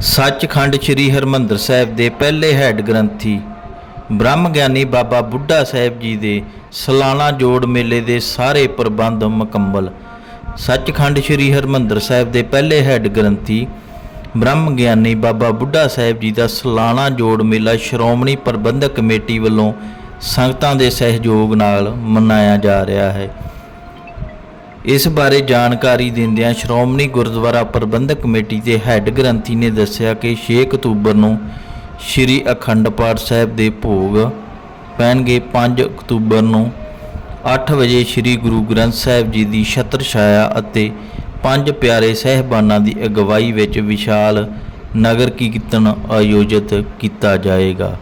ਸੱਚਖੰਡ ਸ੍ਰੀ ਹਰਮੰਦਰ ਸਾਹਿਬ ਦੇ ਪਹਿਲੇ ਹੈੱਡ ਗ੍ਰੰਥੀ, ਬ੍ਰਹਮ ਗਿਆਨੀ ਬਾਬਾ ਬੁੱਢਾ ਸਾਹਿਬ ਜੀ ਦੇ ਸਾਲਾਨਾ ਜੋੜ ਮੇਲੇ ਦੇ ਸਾਰੇ ਪ੍ਰਬੰਧ ਮੁਕੰਮਲ। ਸੱਚਖੰਡ ਸ੍ਰੀ ਹਰਮੰਦਰ ਸਾਹਿਬ ਦੇ ਪਹਿਲੇ ਹੈੱਡ ਗ੍ਰੰਥੀ, ਬ੍ਰਹਮ ਗਿਆਨੀ ਬਾਬਾ ਬੁੱਢਾ ਸਾਹਿਬ ਜੀ ਦਾ ਸਾਲਾਨਾ ਜੋੜ ਮੇਲਾ ਸ਼੍ਰੋਮਣੀ ਪ੍ਰਬੰਧਕ ਕਮੇਟੀ ਵੱਲੋਂ ਸੰਗਤਾਂ ਦੇ ਸਹਿਯੋਗ ਨਾਲ ਮਨਾਇਆ ਜਾ ਰਿਹਾ ਹੈ। ਇਸ ਬਾਰੇ ਜਾਣਕਾਰੀ ਦਿੰਦਿਆਂ ਸ਼੍ਰੋਮਣੀ ਗੁਰਦੁਆਰਾ ਪ੍ਰਬੰਧਕ ਕਮੇਟੀ ਦੇ ਹੈੱਡ ਗ੍ਰੰਥੀ ਨੇ ਦੱਸਿਆ ਕਿ 6 ਅਕਤੂਬਰ ਨੂੰ ਸ੍ਰੀ ਅਖੰਡ ਪਾਠ ਸਾਹਿਬ ਦੇ ਭੋਗ ਪੈਣਗੇ 5 ਅਕਤੂਬਰ ਨੂੰ 8 ਵਜੇ ਸ੍ਰੀ ਗੁਰੂ ਗ੍ਰੰਥ ਸਾਹਿਬ ਜੀ ਦੀ ਛਤਰ ਛਾਇਆ ਅਤੇ ਪੰਜ ਪਿਆਰੇ ਸਹਿਬਾਨਾਂ ਦੀ ਅਗਵਾਈ ਵਿੱਚ ਵਿਸ਼ਾਲ ਨਗਰ ਕੀਰਤਨ ਆਯੋਜਿਤ ਕੀਤਾ ਜਾਏਗਾ।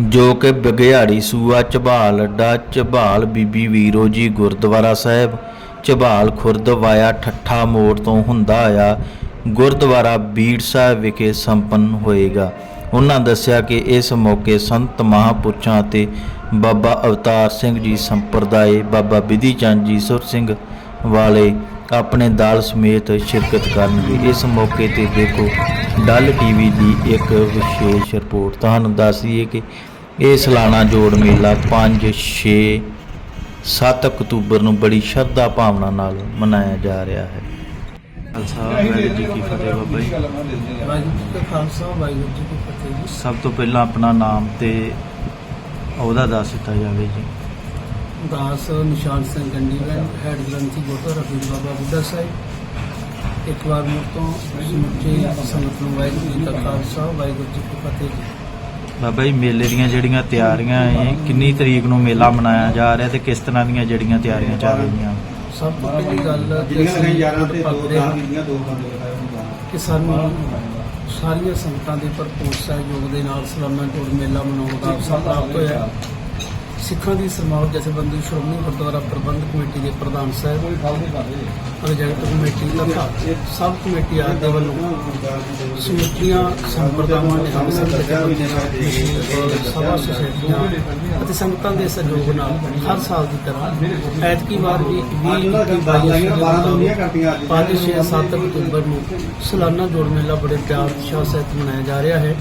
ਜੋ ਕਿ ਬਗਿਆੜੀ ਸੂਆ ਝਬਾਲ ਅੱਡਾ ਝਬਾਲ ਬੀਬੀ ਵੀਰੋ ਜੀ ਗੁਰਦੁਆਰਾ ਸਾਹਿਬ, ਝਬਾਲ ਖੁਰਦ ਵਾਇਆ ਠੱਠਾ ਮੋੜ ਤੋਂ ਹੁੰਦਾ ਆਇਆ, ਗੁਰਦੁਆਰਾ ਬੀੜ ਸਾਹਿਬ ਵਿਖੇ ਸੰਪੰਨ ਹੋਏਗਾ। ਉਹਨਾਂ ਦੱਸਿਆ ਕਿ ਇਸ ਮੌਕੇ ਸੰਤ ਮਹਾਪੁਰਸ਼ਾਂ ਅਤੇ ਬਾਬਾ ਅਵਤਾਰ ਸਿੰਘ ਜੀ ਸੰਪਰਦਾਇ ਬਾਬਾ ਬਿਧੀ ਚੰਦ ਜੀ ਸੁਰ ਸਿੰਘ ਵਾਲੇ ਆਪਣੇ ਦਲ ਸਮੇਤ ਸ਼ਿਰਕਤ ਕਰਨਗੇ। ਇਸ ਮੌਕੇ ਤੇ ਦੇਖੋ ਡੱਲ ਟੀਵੀ ਦੀ ਇੱਕ ਵਿਸ਼ੇਸ਼ ਰਿਪੋਰਟ। ਤੁਹਾਨੂੰ ਦੱਸ ਦਈਏ ਕਿ ਇਹ ਸਾਲਾਨਾ ਜੋੜ ਮੇਲਾ 5 6 7 ਅਕਤੂਬਰ ਨੂੰ ਬੜੀ ਸ਼ਰਧਾ ਭਾਵਨਾ ਨਾਲ ਮਨਾਇਆ ਜਾ ਰਿਹਾ ਹੈ। ਖਾਲਸਾ ਵਾਹਿਗੁਰੂ ਜੀ ਕੀ ਫਤਿਹ ਬਾਬਾ ਜੀ। ਵਾਹਿਗੁਰੂ ਜੀ ਕਾ ਖਾਲਸਾ ਵਾਹਿਗੁਰੂ ਜੀ ਕੀ ਫਤਿਹ ਜੀ। ਸਭ ਤੋਂ ਪਹਿਲਾਂ ਆਪਣਾ ਨਾਮ ਤੇ ਉਹਦਾ ਦੱਸ ਦਿੱਤਾ ਜਾਵੇ ਜੀ। ਦਾਸ ਨਿਸ਼ਾਨ ਸਿੰਘ ਗੰਡੀਵੈਨ ਹੈਡ ਗ੍ਰੰਥੀ ਗੁਰਦੁਆਰਾ ਪੀਰ ਬਾਬਾ ਬੁੱਢਾ ਸਾਹਿਬ। ਇੱਕ ਵਾਰ ਮੁੜ ਤੋਂ ਸਮੁੱਚੇ ਸੰਗਤ ਨੂੰ ਵਾਹਿਗੁਰੂ ਜੀ ਕਾ ਖਾਲਸਾ ਵਾਹਿਗੁਰੂ ਜੀ ਕੀ ਫਤਿਹ ਜੀ। ਬਾਬਾ ਜੀ ਮੇਲੇ ਦੀਆਂ ਜਿਹੜੀਆਂ ਤਿਆਰੀਆਂ ਹੈ ਕਿੰਨੀ ਤਰੀਕ ਨੂੰ ਮੇਲਾ ਮਨਾਇਆ ਜਾ ਰਿਹਾ ਤੇ ਕਿਸ ਤਰ੍ਹਾਂ ਦੀਆਂ ਜਿਹੜੀਆਂ ਤਿਆਰੀਆਂ ਚੱਲ ਰਹੀਆਂ? ਸਭ ਤੋਂ ਪਹਿਲੀ ਗੱਲ ਜਿਹੜੀਆਂ 11 ਤੇ ਦੋ ਦਾਨ ਦੀਆਂ ਦੋ ਬੰਦ ਕਿ ਸਾਨੂੰ ਸਾਰੀਆਂ ਸੰਗਤਾਂ ਦੇ ਭਰਪੂਰ ਸਹਿਯੋਗ ਦੇ ਨਾਲ ਸਲਾਨਾ ਜੋੜ ਮੇਲਾ ਮਨਾਉਣ ਦਾ ਅਵਸਰ ਪ੍ਰਾਪਤ ਹੋਇਆ। ਸਿੱਖਾਂ ਦੀ ਸਰਮਾਉ ਜਥੇਬੰਦੀ ਸ਼੍ਰੋਮਣੀ ਗੁਰਦੁਆਰਾ ਪ੍ਰਬੰਧਕ ਕਮੇਟੀ ਦੇ ਪ੍ਰਧਾਨ ਸਾਹਿਬ ਕੋਈ ਫਲ ਨਹੀਂ ਕਰਦੇ ਪ੍ਰੋਜੈਕਟ ਕਮੇਟੀ ਤਥਾ ਸਬ ਕਮੇਟੀ ਆਦਿ ਦੇ ਵੱਲੋਂ ਸਮੁੱਚੀਆਂ ਸੰਪਰਦਾਵਾਂ ਨੇ ਹਮ ਸਭਾ ਸੁਸਾਇਟੀਆਂ ਅਤੇ ਸੰਗਤਾਂ ਦੇ ਸਹਿਯੋਗ ਨਾਲ ਹਰ ਸਾਲ ਦੀ ਤਰ੍ਹਾਂ ਐਤਕੀ ਵਾਰ ਵੀ 20 12 ਤੋਂ ਨਹੀਂ ਕਰਤੀਆਂ ਅੱਜ। 5 6 7 ਅਕਤੂਬਰ ਨੂੰ ਸਾਲਾਨਾ ਜੋੜ ਮੇਲਾ ਬੜੇ ਪਿਆਰ ਉਤਸ਼ਾਹ ਸਹਿਤ ਮਨਾਇਆ ਜਾ ਰਿਹਾ ਹੈ।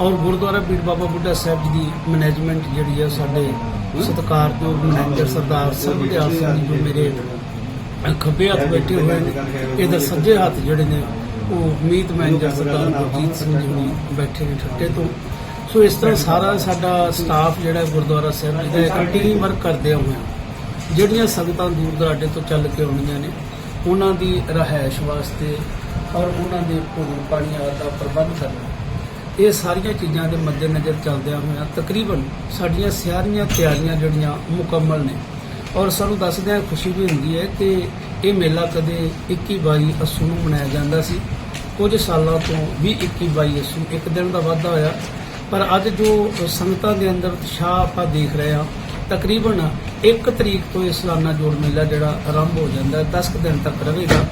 ਔਰ ਗੁਰਦੁਆਰਾ ਪੀਰ ਬਾਬਾ ਬੁੱਢਾ ਸਾਹਿਬ ਜੀ ਦੀ ਮੈਨੇਜਮੈਂਟ ਜਿਹੜੀ ਹੈ ਸਾਡੇ ਸਤਿਕਾਰਯੋਗ ਮੈਨੇਜਰ ਸਰਦਾਰ ਸਿੰਘ ਜੀ ਜੋ ਮੇਰੇ ਖੱਬੇ ਹੱਥ ਬੈਠੇ ਹੋਏ ਨੇ, ਇਹਦੇ ਸੱਜੇ ਹੱਥ ਜਿਹੜੇ ਨੇ, ਉਹ ਮੀਤ ਮੈਨੇਜਰ ਸਰਦਾਰ ਗੁਰਜੀਤ ਸਿੰਘ ਜੀ ਬੈਠੇ ਨੇ ਠੱਟੇ ਤੋਂ। ਸੋ ਇਸ ਤਰ੍ਹਾਂ ਸਾਰਾ ਸਾਡਾ ਸਟਾਫ ਜਿਹੜਾ ਗੁਰਦੁਆਰਾ ਸਾਹਿਬ ਦਾ ਕੰਟੀਨਿਊ ਵਰਕ ਕਰਦੇ ਹੋਏ ਜਿਹੜੀਆਂ ਸੰਗਤਾਂ ਦੂਰ ਦਰਾਡੇ ਤੋਂ ਚੱਲ ਕੇ ਆਉਂਦੀਆਂ ਨੇ, ਉਹਨਾਂ ਦੀ ਰਹਿائش ਵਾਸਤੇ ਔਰ ਉਹਨਾਂ ਦੇ ਭੋਜਨ ਪਾਣੀ ਦਾ ਪ੍ਰਬੰਧ ਕਰਨਾ। ਇਹ ਸਾਰੀਆਂ ਚੀਜ਼ਾਂ ਦੇ ਮੱਦੇਨਜ਼ਰ ਚੱਲਦਿਆਂ ਹੋਇਆਂ ਤਕਰੀਬਨ ਸਾਡੀਆਂ ਸਾਰੀਆਂ ਤਿਆਰੀਆਂ ਜਿਹੜੀਆਂ ਮੁਕੰਮਲ ਨੇ। ਔਰ ਸਾਨੂੰ ਦੱਸਦਿਆਂ ਖੁਸ਼ੀ ਵੀ ਹੁੰਦੀ ਹੈ ਕਿ ਇਹ ਮੇਲਾ ਕਦੇ 21 ਬਾਈ ਅਸੂ ਨੂੰ ਮਨਾਇਆ ਜਾਂਦਾ ਸੀ। ਕੁਝ ਸਾਲਾਂ ਤੋਂ ਵੀ 21 ਬਾਈ ਅਸੂ ਇੱਕ ਦਿਨ ਦਾ ਵਾਧਾ ਹੋਇਆ। ਪਰ ਅੱਜ ਜੋ ਸੰਗਤਾਂ ਦੇ ਅੰਦਰ ਉਤਸ਼ਾਹ ਆਪਾਂ ਦੇਖ ਰਹੇ ਹਾਂ, ਤਕਰੀਬਨ 1 ਤਰੀਕ ਤੋਂ ਇਹ ਸਾਲਾਨਾ ਜੋੜ ਮੇਲਾ ਜਿਹੜਾ ਆਰੰਭ ਹੋ ਜਾਂਦਾ ਹੈ 10 ਕੁ ਦਿਨ ਤੱਕ ਰਹੇਗਾ।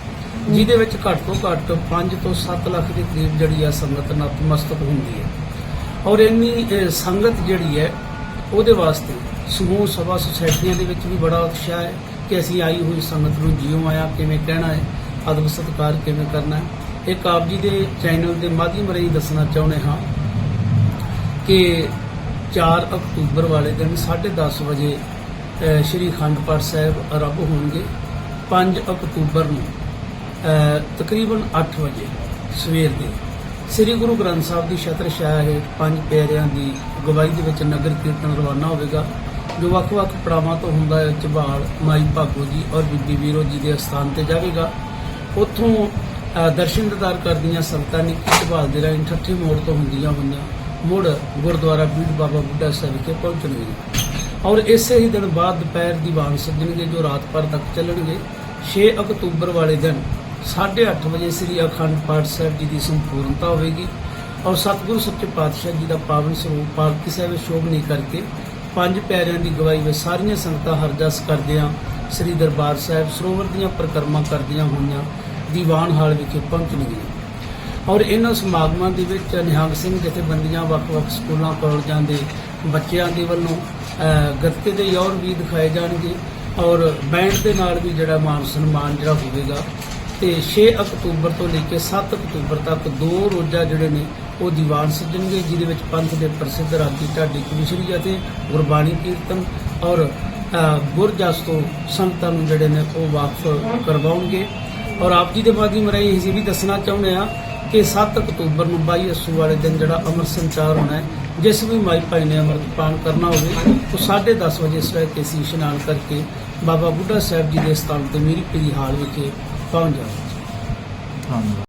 ਜਿਹਦੇ ਵਿੱਚ ਘੱਟ ਤੋਂ ਘੱਟ 5 ਤੋਂ 7 ਲੱਖ ਦੇ ਕਰੀਬ ਜਿਹੜੀ ਆ ਸੰਗਤ ਨਤਮਸਤਕ ਹੁੰਦੀ ਹੈ। ਔਰ ਇੰਨੀ ਸੰਗਤ ਜਿਹੜੀ ਹੈ, ਉਹਦੇ ਵਾਸਤੇ ਸਮੂਹ ਸਭਾ ਸੁਸਾਇਟੀਆਂ ਦੇ ਵਿੱਚ ਵੀ ਬੜਾ ਉਤਸ਼ਾਹ ਹੈ ਕਿ ਅਸੀਂ ਆਈ ਹੋਈ ਸੰਗਤ ਨੂੰ ਜਿਉਂ ਆਇਆ, ਕਿਵੇਂ ਕਹਿਣਾ ਹੈ ਅਦਬ ਸਤਿਕਾਰ ਕਿਵੇਂ ਕਰਨਾ ਹੈ। ਇੱਕ ਆਪ ਜੀ ਦੇ ਚੈਨਲ ਦੇ ਮਾਧਿਅਮ ਰਾਹੀਂ ਦੱਸਣਾ ਚਾਹੁੰਦੇ ਹਾਂ ਕਿ 4 ਅਕਤੂਬਰ ਵਾਲੇ ਦਿਨ 10:30 ਵਜੇ ਸ਼੍ਰੀ ਅਖੰਡ ਪਾਠ ਸਾਹਿਬ ਆਰੰਭ ਹੋਣਗੇ। 5 ਅਕਤੂਬਰ ਨੂੰ ਤਕਰੀਬਨ 8 ਵਜੇ, ਸਵੇਰ ਦੇ। ਸ੍ਰੀ ਗੁਰੂ ਗ੍ਰੰਥ ਸਾਹਿਬ ਦੀ ਛਤਰ ਛਾਇਆ ਹੇਠ ਪੰਜ ਪਿਆਰਿਆਂ ਦੀ ਅਗਵਾਈ ਦੇ ਵਿੱਚ ਨਗਰ ਕੀਰਤਨ ਰਵਾਨਾ ਹੋਵੇਗਾ, ਜੋ ਵੱਖ-ਵੱਖ ਪੜਾਵਾਂ ਤੋਂ ਹੁੰਦਾ ਹੈ ਝਬਾਲ ਮਾਈ ਭਾਗੋ ਜੀ ਔਰ ਬੀਬੀ ਵੀਰੋ ਜੀ ਦੇ ਅਸਥਾਨ ਤੇ ਜਾਵੇਗਾ। ਉੱਥੋਂ ਦਰਸ਼ਨ ਦਿਦਾਰ ਕਰਦੀਆਂ ਸੰਗਤਾਂ ਨੇ ਝਬਾਲ ਦੇ ਰਾਹੀਂ ਠੱਠੇ ਮੋੜ ਤੋਂ ਹੁੰਦੀਆਂ ਹੋਈਆਂ, ਮੁੜ ਗੁਰਦੁਆਰਾ ਬੀੜ ਬਾਬਾ ਬੁੱਢਾ ਸਾਹਿਬ ਵਿਖੇ ਪਹੁੰਚਣਗੇ। ਔਰ ਇਸੇ ਹੀ ਦਿਨ ਬਾਅਦ ਦੁਪਹਿਰ ਦੀ ਬਾਣ ਸੱਜਣਗੇ ਜੋ ਰਾਤ ਭਰ ਤੱਕ ਚੱਲਣਗੇ 6 ਅਕਤੂਬਰ ਵਾਲੇ ਦਿਨ। 8:30 ਵਜੇ ਸ੍ਰੀ ਅਖੰਡ ਪਾਠ ਸਾਹਿਬ ਜੀ ਦੀ ਸੰਪੂਰਨਤਾ ਹੋਵੇਗੀ ਔਰ ਸਤਿਗੁਰੂ ਸੱਚੇ ਪਾਤਸ਼ਾਹ ਜੀ ਦਾ ਪਾਵਨ ਸਰੂਪ ਪਾਲਕੀ ਸਾਹਿਬ ਵਿੱਚ ਸ਼ੋਭਨੀ ਕਰਕੇ ਪੰਜ ਪਿਆਰਿਆਂ ਦੀ ਗਵਾਹੀ ਵਿੱਚ ਸਾਰੀਆਂ ਸੰਗਤਾਂ ਹਰਜਸ ਕਰਦਿਆਂ ਸ੍ਰੀ ਦਰਬਾਰ ਸਾਹਿਬ ਸਰੋਵਰ ਦੀਆਂ ਪਰਿਕਰਮਾ ਕਰਦੀਆਂ ਹੋਈਆਂ ਦੀਵਾਨ ਹਾਲ ਵਿਖੇ ਪਹੁੰਚਣਗੀਆਂ ਔਰ ਇਹਨਾਂ ਸਮਾਗਮਾਂ ਦੇ ਵਿੱਚ ਨਿਹੰਗ ਸਿੰਘ ਜਥੇਬੰਦੀਆਂ ਵੱਖ-ਵੱਖ ਸਕੂਲਾਂ ਕਾਲਜਾਂ ਦੇ ਬੱਚਿਆਂ ਦੇ ਵੱਲੋਂ ਅਹ, ਗੱਤਕੇ ਦੇ ਯੌਰ ਵੀ ਦਿਖਾਏ ਜਾਣਗੇ ਔਰ ਬੈਂਡ ਦੇ ਨਾਲ ਵੀ ਜਿਹੜਾ ਮਾਨ ਸਨਮਾਨ ਜਿਹੜਾ ਹੋਵੇਗਾ ਤੇ 6 ਅਕਤੂਬਰ ਤੋਂ ਲੈ ਕੇ 7 ਅਕਤੂਬਰ ਤੱਕ ਦੋ ਰੋਜ਼ਾ ਜਿਹੜੇ ਨੇ ਉਹ ਦੀਵਾਨ ਸੱਜਣਗੇ ਜਿਹਦੇ ਵਿੱਚ ਪੰਥ ਦੇ ਪ੍ਰਸਿੱਧ ਰਾਗੀ ਢਾਡੀ ਕਮਿਸ਼ਰੀ ਅਤੇ ਗੁਰਬਾਣੀ ਕੀਰਤਨ ਔਰ ਗੁਰਜਸ ਤੋਂ ਸੰਤਾਂ ਨੂੰ ਜਿਹੜੇ ਨੇ ਉਹ ਵਾਕਫ ਕਰਵਾਉਣਗੇ। ਔਰ ਆਪ ਜੀ ਦੇ ਮਾਧਿਅਮ ਰਾਹੀਂ ਅਸੀਂ ਇਹ ਵੀ ਦੱਸਣਾ ਚਾਹੁੰਦੇ ਆ ਕਿ 7 ਅਕਤੂਬਰ ਨੂੰ 22 ਅੱਸੂ ਵਾਲੇ ਦਿਨ ਜਿਹੜਾ ਅੰਮ੍ਰਿਤ ਸੰਚਾਰ ਹੋਣਾ ਹੈ, ਜਿਸ ਵੀ ਮਾਈ ਭਾਈ ਨੇ ਅੰਮ੍ਰਿਤਪਾਨ ਕਰਨਾ ਹੋਵੇ, ਉਹ 10:30 ਵਜੇ ਸਵੇਰ ਕੇ ਸੀ ਇਸ਼ਨਾਨ ਕਰਕੇ ਬਾਬਾ ਬੁੱਢਾ ਸਾਹਿਬ ਜੀ ਦੇ ਸਥਾਨ ਤੇ ਮੀਰੀ ਪੀਰੀ ਹਾਲ ਵਿਖੇ ਪਹੁੰਚ ਧੰਨਵਾਦ।